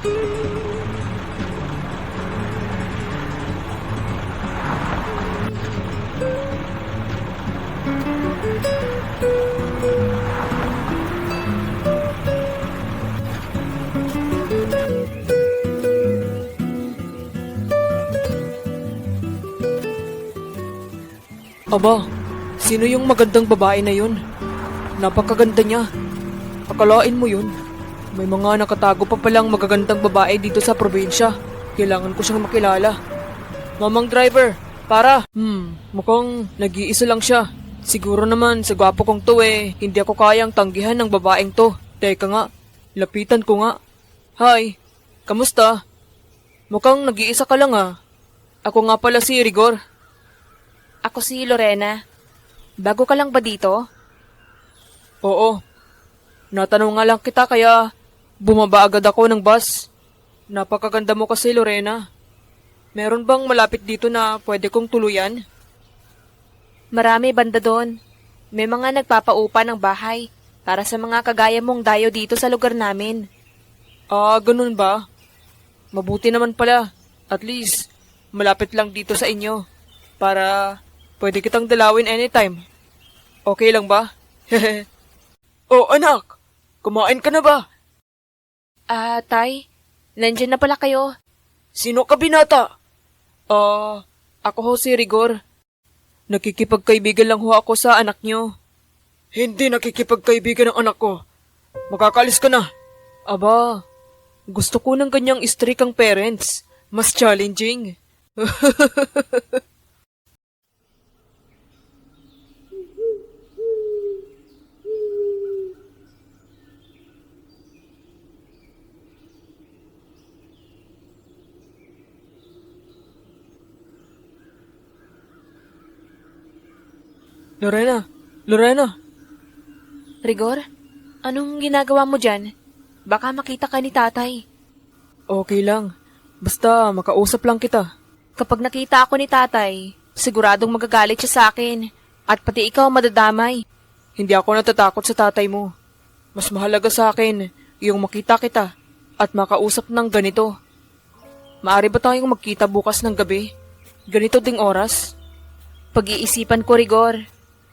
Aba, sino yung magandang babae na yun? Napakaganda niya. Akalain mo yun. May mga nakatago pa palang magagandang babae dito sa probinsya. Kailangan ko siyang makilala. Mamang driver, para. Hmm, mukhang nag-iisa lang siya. Siguro naman sa gwapo kong to eh, hindi ako kayang tanggihan ng babaeng to. Teka nga, lapitan ko nga. Hi, kamusta? Mukhang nag-iisa ka lang ah. Ako nga pala si Rigor. Ako si Lorena. Bago ka lang ba dito? Oo. Natanong nga lang kita kaya bumaba agad ako ng bus. Napakaganda mo kasi, Lorena. Meron bang malapit dito na pwede kong tuluyan? Marami banda doon. May mga nagpapaupa ng bahay para sa mga kagaya mong dayo dito sa lugar namin. Ah, ganun ba? Mabuti naman pala. At least, malapit lang dito sa inyo. Para pwede kitang dalawin anytime. Okay lang ba? oh, anak! Kumain ka na ba? Ah, Tay, nandyan na pala kayo. Sino ka binata? Ah, ako ho si Rigor. Nakikipagkaibigan lang ho ako sa anak niyo. Hindi nakikipagkaibigan ng anak ko. Makakalis ka na. Aba, gusto ko ng ganyang strict ang parents. Mas challenging. Lorena, Lorena, Rigor, anong ginagawa mo dyan? Baka makita ka ni tatay. okay lang. Basta makausap lang kita. Kapag nakita ako ni tatay, siguradong magagalit siya sa akin. At pati ikaw madadamay. Hindi ako natatakot sa tatay mo. Mas mahalaga sa akin yung makita kita at makausap ng ganito. Maari ba tayong magkita bukas ng gabi? Ganito ding oras? Pag-iisipan ko, Rigor.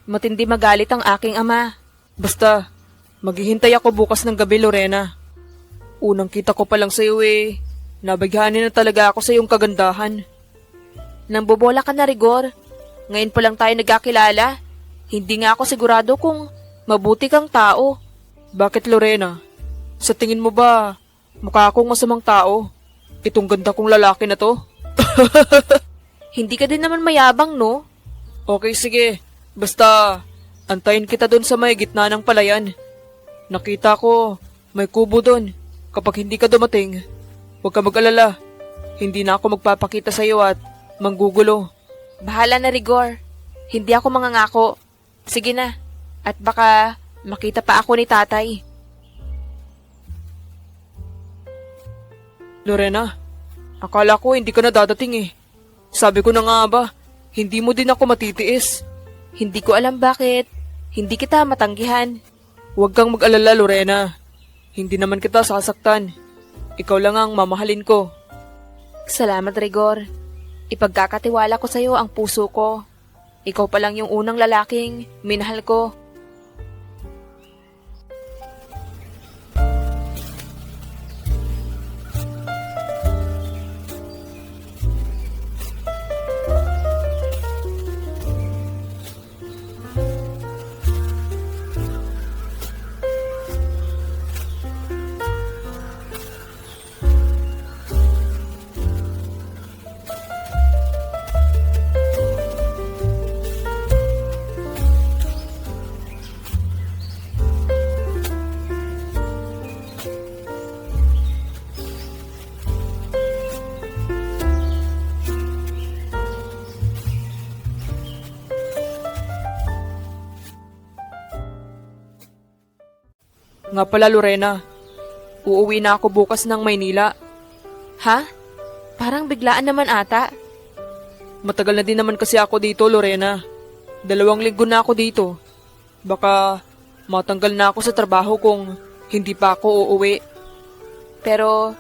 Matindi magalit ang aking ama. Basta, maghihintay ako bukas ng gabi, Lorena. Unang kita ko pa lang sa'yo eh. Nabaghanin na talaga ako sa iyong kagandahan. Nang bobola ka na, Rigor. Ngayon pa lang tayo nagkakilala. Hindi nga ako sigurado kung mabuti kang tao. Bakit, Lorena? Sa tingin mo ba, mukha akong masamang tao? Itong ganda kong lalaki na to? Hindi ka din naman mayabang, no? Okay, sige. Basta, antayin kita doon sa may gitna ng palayan. Nakita ko, may kubo doon. Kapag hindi ka dumating, huwag ka mag-alala. Hindi na ako magpapakita sa iyo at manggugulo. Bahala na, Rigor. Hindi ako mangangako. Sige na. At baka makita pa ako ni tatay. Lorena, akala ko hindi ka na dadating eh. Sabi ko na nga ba, hindi mo din ako matitiis. Hindi ko alam bakit. Hindi kita matanggihan. Huwag kang mag-alala, Lorena. Hindi naman kita sasaktan. Ikaw lang ang mamahalin ko. Salamat, Rigor. Ipagkakatiwala ko sa'yo ang puso ko. Ikaw pa lang yung unang lalaking minahal ko. Nga pala, Lorena. Uuwi na ako bukas ng Maynila. Ha? Parang biglaan naman ata. Matagal na din naman kasi ako dito, Lorena. Dalawang linggo na ako dito. Baka matanggal na ako sa trabaho kung hindi pa ako uuwi. Pero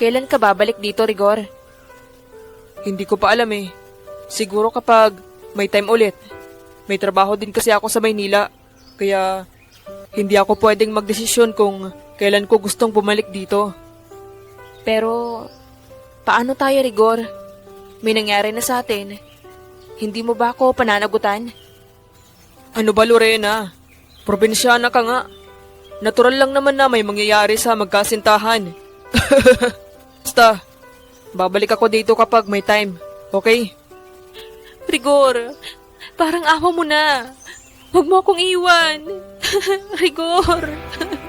Kailan ka babalik dito, Rigor? Hindi ko pa alam eh. Siguro kapag may time ulit. May trabaho din kasi ako sa Maynila. Kaya hindi ako pwedeng magdesisyon kung kailan ko gustong bumalik dito. Pero, paano tayo, Rigor? May nangyari na sa atin. Hindi mo ba ako pananagutan? Ano ba Lorena? Probinsyana ka nga. Natural lang naman na may mangyayari sa magkasintahan. Basta, babalik ako dito kapag may time. Okay? Rigor, parang awa mo na. Huwag mo akong iwan. Rigor.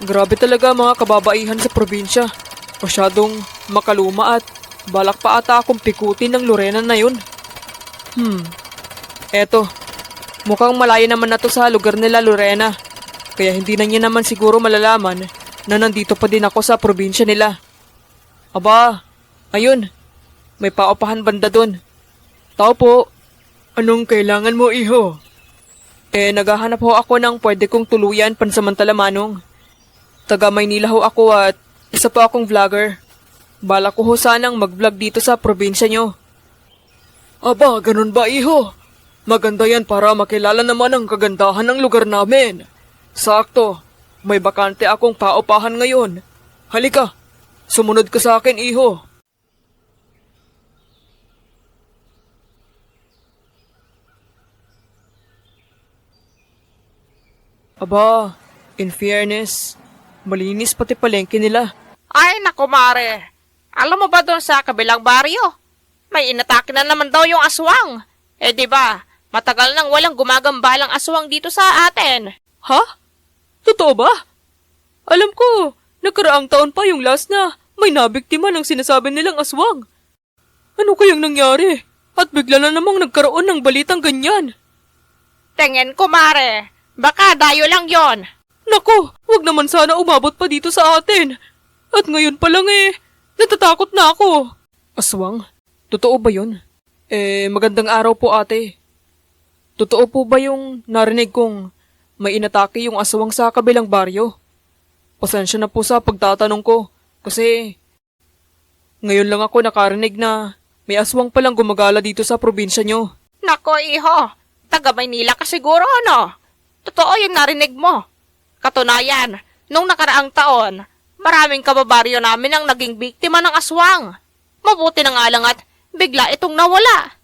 Grabe talaga mga kababaihan sa probinsya. Masyadong makaluma at balak pa ata akong pikutin ng Lorena na yun. Hmm. Eto. Mukhang malayo naman na to sa lugar nila Lorena. Kaya hindi na niya naman siguro malalaman na nandito pa din ako sa probinsya nila. Aba, ayun. May paupahan banda dun. Tao po. Anong kailangan mo, iho? Eh, naghahanap ho ako ng pwede kong tuluyan pansamantala manong. Taga Maynila ho ako at isa pa akong vlogger. Bala ko ho sanang mag-vlog dito sa probinsya nyo. Aba, ganun ba iho? Maganda yan para makilala naman ang kagandahan ng lugar namin. Sakto, may bakante akong paupahan ngayon. Halika, sumunod ka sa akin iho. Aba, in fairness, malinis pati palengke nila. Ay, naku, Mare. Alam mo ba doon sa kabilang baryo? May inatake na naman daw yung aswang. Eh, di ba? Matagal nang walang gumagambalang aswang dito sa atin. Ha? Totoo ba? Alam ko, nakaraang taon pa yung last na may nabiktima ng sinasabi nilang aswang. Ano kayang nangyari? At bigla na namang nagkaroon ng balitang ganyan. Tingin ko, Mare. Baka dayo lang yon. Nako, wag naman sana umabot pa dito sa atin. At ngayon pa lang eh, natatakot na ako. Aswang? Totoo ba yun? Eh, magandang araw po ate. Totoo po ba yung narinig kong may inatake yung aswang sa kabilang baryo? Pasensya na po sa pagtatanong ko kasi ngayon lang ako nakarinig na may aswang palang gumagala dito sa probinsya nyo. Nako, iho. Taga Maynila ka siguro, ano? Totoo yung narinig mo. Katunayan, nung nakaraang taon, maraming kababaryo namin ang naging biktima ng aswang. Mabuti na nga lang at bigla itong nawala.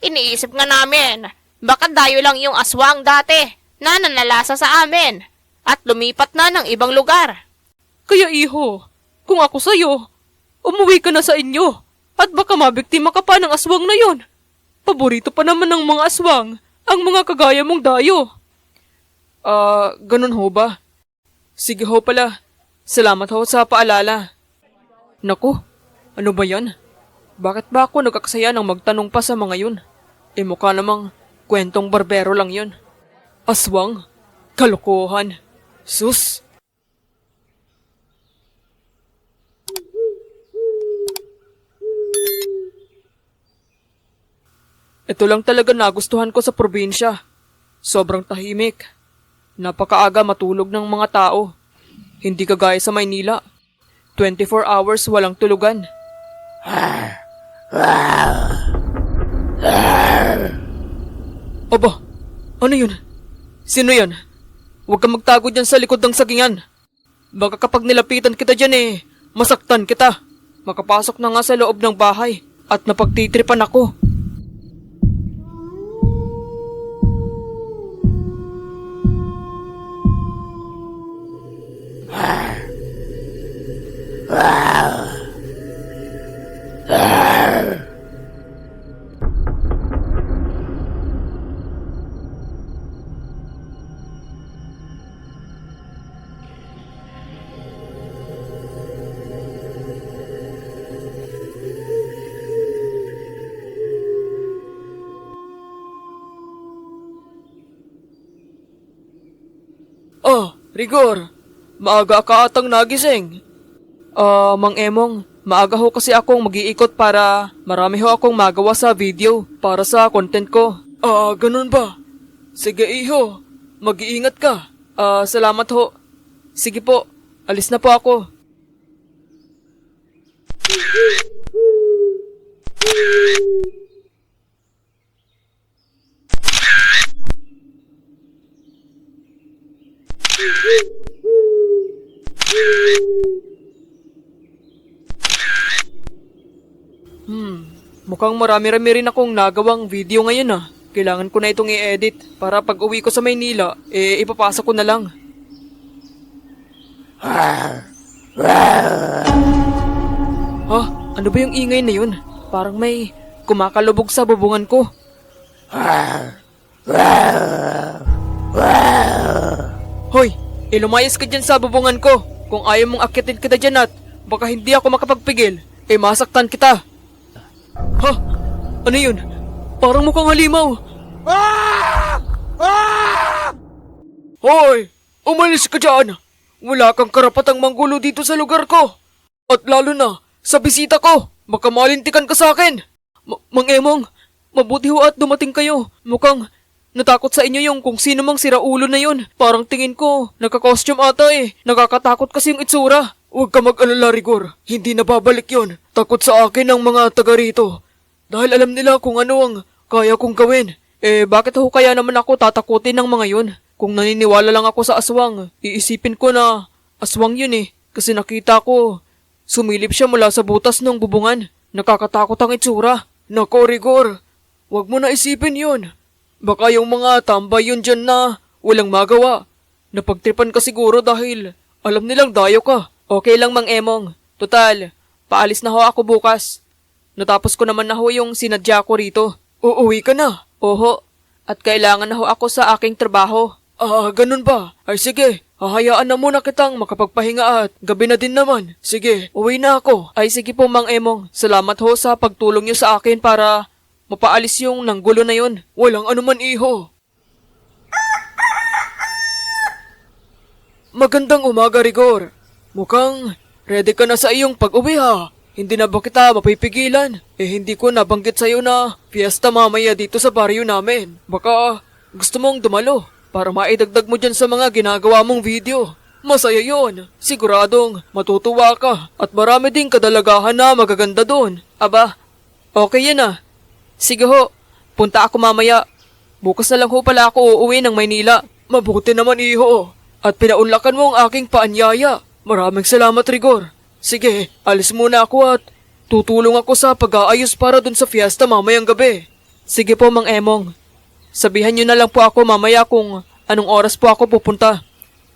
Iniisip nga namin, baka dayo lang yung aswang dati na nanalasa sa amin at lumipat na ng ibang lugar. Kaya iho, kung ako sa'yo, umuwi ka na sa inyo at baka mabiktima ka pa ng aswang na yon. Paborito pa naman ng mga aswang ang mga kagaya mong dayo. Ah, ganun ho ba? Sige ho pala. Salamat ho sa paalala. Naku, ano ba yan? Bakit ba ako nagkakasaya ng magtanong pa sa mga yun? Eh mukha namang kwentong barbero lang yun. Aswang? Kalokohan? Sus! Ito lang talaga nagustuhan ko sa probinsya. Sobrang tahimik. Napakaaga matulog ng mga tao. Hindi kagaya sa Maynila. 24 hours walang tulugan. Aba, ano yun? Sino yan? Huwag kang magtago dyan sa likod ng sagingan. Baka kapag nilapitan kita dyan eh, masaktan kita. Makapasok na nga sa loob ng bahay at napagtitripan ako. Oh, Rigor, maaga ka atang nagising. Ah, Mang Emong, maaga ho kasi akong mag-iikot para marami ho akong magawa sa video para sa content ko. Ah, ganun ba? Sige iho, mag-iingat ka. Ah, salamat ho. Sige po, alis na po ako. Hmm, mukhang marami-rami rin akong nagawang video ngayon ah. Kailangan ko na itong i-edit para pag uwi ko sa Maynila, eh ipapasa ko na lang. Ha? Ano ba yung ingay na yun? Parang may kumakalubog sa bubungan ko. Hoy, ilumayas ka dyan sa bubungan ko. Kung ayaw mong akitin kita dyan at baka hindi ako makapagpigil, eh masaktan kita. Ha? Ano yun? Parang mukhang halimaw. Hoy! Umalis ka dyan! Wala kang karapatang manggulo dito sa lugar ko. At lalo na, sa bisita ko, makamalintikan ka sa akin. Ma- Mang Emong, mabuti ho at dumating kayo. Mukhang natakot sa inyo yung kung sino mang siraulo na yun. Parang tingin ko, nagka-costume ata eh. Nakakatakot kasi yung itsura. Huwag ka mag-alala, Rigor. Hindi na babalik yon. Takot sa akin ang mga taga rito. Dahil alam nila kung ano ang kaya kong gawin. Eh, bakit ho kaya naman ako tatakutin ng mga yun? Kung naniniwala lang ako sa aswang, iisipin ko na aswang yun eh. Kasi nakita ko, sumilip siya mula sa butas ng bubungan. Nakakatakot ang itsura. Nako, Rigor, wag mo na isipin yun. Baka yung mga tambay yun dyan na walang magawa. Napagtripan ka siguro dahil alam nilang dayo ka. Okay lang, Mang Emong. Total, paalis na ho ako bukas. Natapos ko naman na ho yung sinadya ko rito. Uuwi ka na? Oho. At kailangan na ho ako sa aking trabaho. Ah, ganun ba? Ay sige, hahayaan na muna kitang makapagpahinga at gabi na din naman. Sige, uwi na ako. Ay sige po, Mang Emong. Salamat ho sa pagtulong niyo sa akin para mapaalis yung nanggulo na yun. Walang anuman, iho. Magandang umaga, Rigor. Mukhang ready ka na sa iyong pag-uwi ha. Hindi na ba kita mapipigilan? Eh hindi ko nabanggit sa'yo na fiesta mamaya dito sa baryo namin. Baka gusto mong dumalo para maidagdag mo dyan sa mga ginagawa mong video. Masaya yon. Siguradong matutuwa ka at marami ding kadalagahan na magaganda doon. Aba, okay yan ah. Sige ho, punta ako mamaya. Bukas na lang ho pala ako uuwi ng Maynila. Mabuti naman iho. At pinaunlakan mo ang aking paanyaya. Maraming salamat, Rigor. Sige, alis muna ako at tutulong ako sa pag-aayos para dun sa fiesta mamayang gabi. Sige po, Mang Emong. Sabihan niyo na lang po ako mamaya kung anong oras po ako pupunta.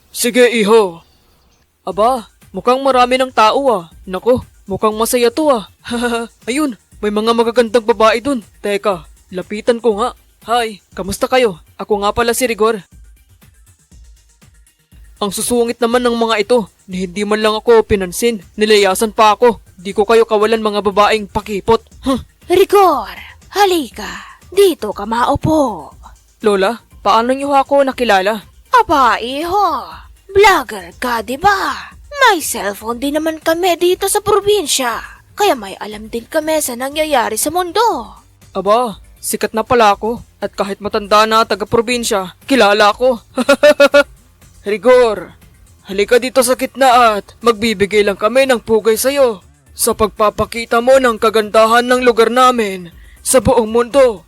Sige, iho. Aba, mukhang marami ng tao ah. Nako, mukhang masaya to ah. Ayun, may mga magagandang babae dun. Teka, lapitan ko nga. Hi, kamusta kayo? Ako nga pala si Rigor. Ang susungit naman ng mga ito na hindi man lang ako pinansin. Nilayasan pa ako. Di ko kayo kawalan mga babaeng pakipot. Huh. Rigor, halika. Dito ka maupo. Lola, paano niyo ako nakilala? Aba, iho. Vlogger ka, di ba? May cellphone din naman kami dito sa probinsya. Kaya may alam din kami sa nangyayari sa mundo. Aba, sikat na pala ako. At kahit matanda na taga-probinsya, kilala ako. Rigor, halika dito sa gitna at magbibigay lang kami ng pugay sa'yo sa pagpapakita mo ng kagandahan ng lugar namin sa buong mundo.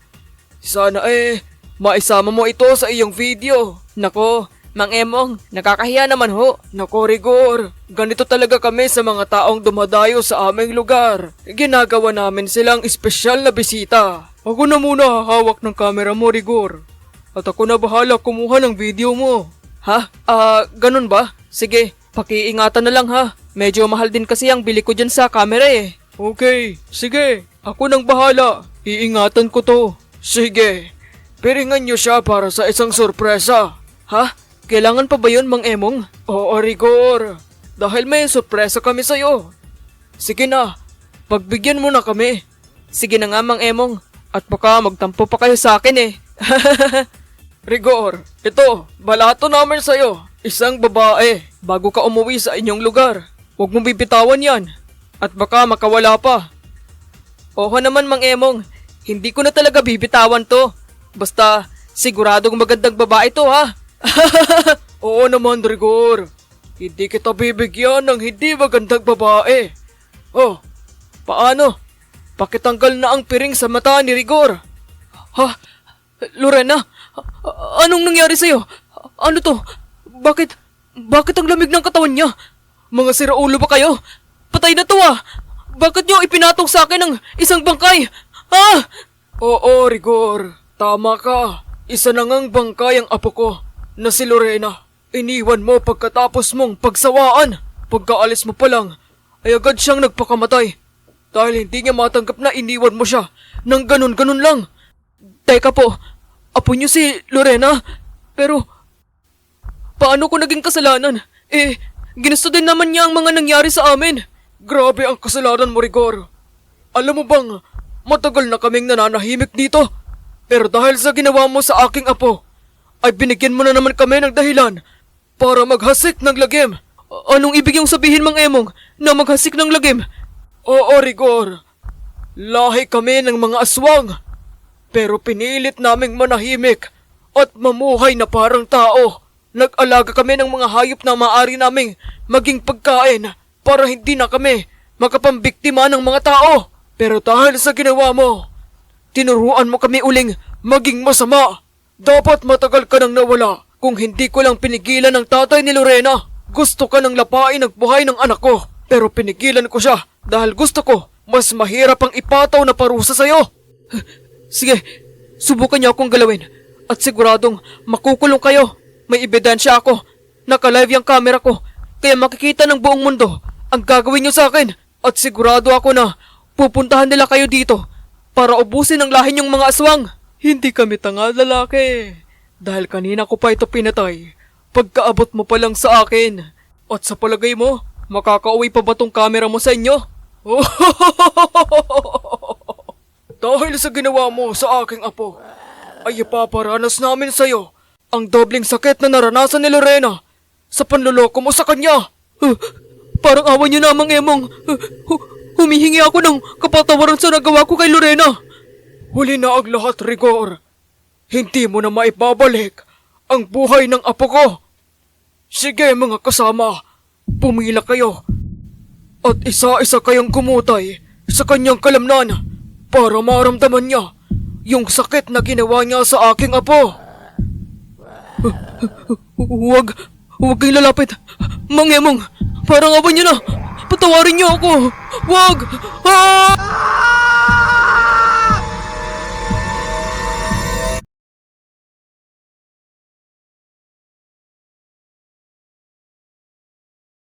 Sana eh, maisama mo ito sa iyong video. Nako, Mang Emong, nakakahiya naman ho. Nako, Rigor. Ganito talaga kami sa mga taong dumadayo sa aming lugar. Ginagawa namin silang espesyal na bisita. Ako na muna hahawak ng kamera mo, Rigor. At ako na bahala kumuha ng video mo. Ha? Ah, ganun ba? Sige, pakiingatan na lang ha. Medyo mahal din kasi ang bili ko dyan sa camera eh. Okay, sige. Ako nang bahala. Iingatan ko to. Sige. Piringan niyo siya para sa isang sorpresa. Ha? Kailangan pa ba yun, Mang Emong? Oo, Rigor. Dahil may sorpresa kami sa'yo. Sige na, pagbigyan mo na kami. Sige na nga, Mang Emong. At baka magtampo pa kayo sa akin eh. Rigor, ito, balato namin sa'yo. Isang babae, bago ka umuwi sa inyong lugar. Huwag mong bibitawan yan. At baka makawala pa. Oo naman, Mang Emong. Hindi ko na talaga bibitawan to. Basta, siguradong magandang babae to, ha? Oo naman, Rigor. Hindi kita bibigyan ng hindi magandang babae. Oh, paano? Pakitanggal na ang piring sa mata ni Rigor. Ha? Lorena? Anong nangyari sa'yo? Ano to? Bakit? Bakit ang lamig ng katawan niya? Mga siraulo ba kayo? Patay na to ah! Bakit niyo ipinatong sa akin ng isang bangkay? Ah! Oo, Rigor. Tama ka. Isa na ngang bangkay ang apo ko na si Lorena. Iniwan mo pagkatapos mong pagsawaan. Pagkaalis mo pa lang, ay agad siyang nagpakamatay. Dahil hindi niya matanggap na iniwan mo siya nang ganun-ganun lang. Teka po, apo niyo si Lorena? Pero, paano ko naging kasalanan? Eh, ginusto din naman niya ang mga nangyari sa amin. Grabe ang kasalanan mo, Rigor. Alam mo bang, matagal na kaming nananahimik dito. Pero dahil sa ginawa mo sa aking apo, ay binigyan mo na naman kami ng dahilan para maghasik ng lagim. Anong ibig yung sabihin, Mang Emong, na maghasik ng lagim? Oo, Rigor. Lahi kami ng mga aswang. Pero pinilit naming manahimik at mamuhay na parang tao. Nag-alaga kami ng mga hayop na maaari naming maging pagkain para hindi na kami makapambiktima ng mga tao. Pero dahil sa ginawa mo, tinuruan mo kami uling maging masama. Dapat matagal ka nang nawala kung hindi ko lang pinigilan ng tatay ni Lorena. Gusto ka nang lapain ang buhay ng anak ko. Pero pinigilan ko siya dahil gusto ko mas mahirap ang ipataw na parusa sa'yo. Sige, subukan niyo akong galawin. At siguradong makukulong kayo. May ebidensya ako. Naka-live yung camera ko. Kaya makikita ng buong mundo ang gagawin niyo sa akin. At sigurado ako na pupuntahan nila kayo dito para ubusin ang lahi niyong mga aswang. Hindi kami tanga lalaki. Dahil kanina ko pa ito pinatay. Pagkaabot mo pa lang sa akin. At sa palagay mo, makakauwi pa ba tong camera mo sa inyo? Dahil sa ginawa mo sa aking apo, ay ipaparanas namin sa'yo ang dobling sakit na naranasan ni Lorena sa panluloko mo sa kanya. Parang awan niyo namang emong. Humihingi ako ng kapatawaran sa nagawa ko kay Lorena. Huli na ang lahat, Rigor. Hindi mo na maibabalik ang buhay ng apo ko. Sige mga kasama, pumila kayo. At isa-isa kayong kumutay sa kanyang kalamnan para maramdaman niya yung sakit na ginawa niya sa aking apo. Huwag, huwag kayong lalapit. Mang Emong, parang awan niyo na. Patawarin niyo ako. Huwag! Ah!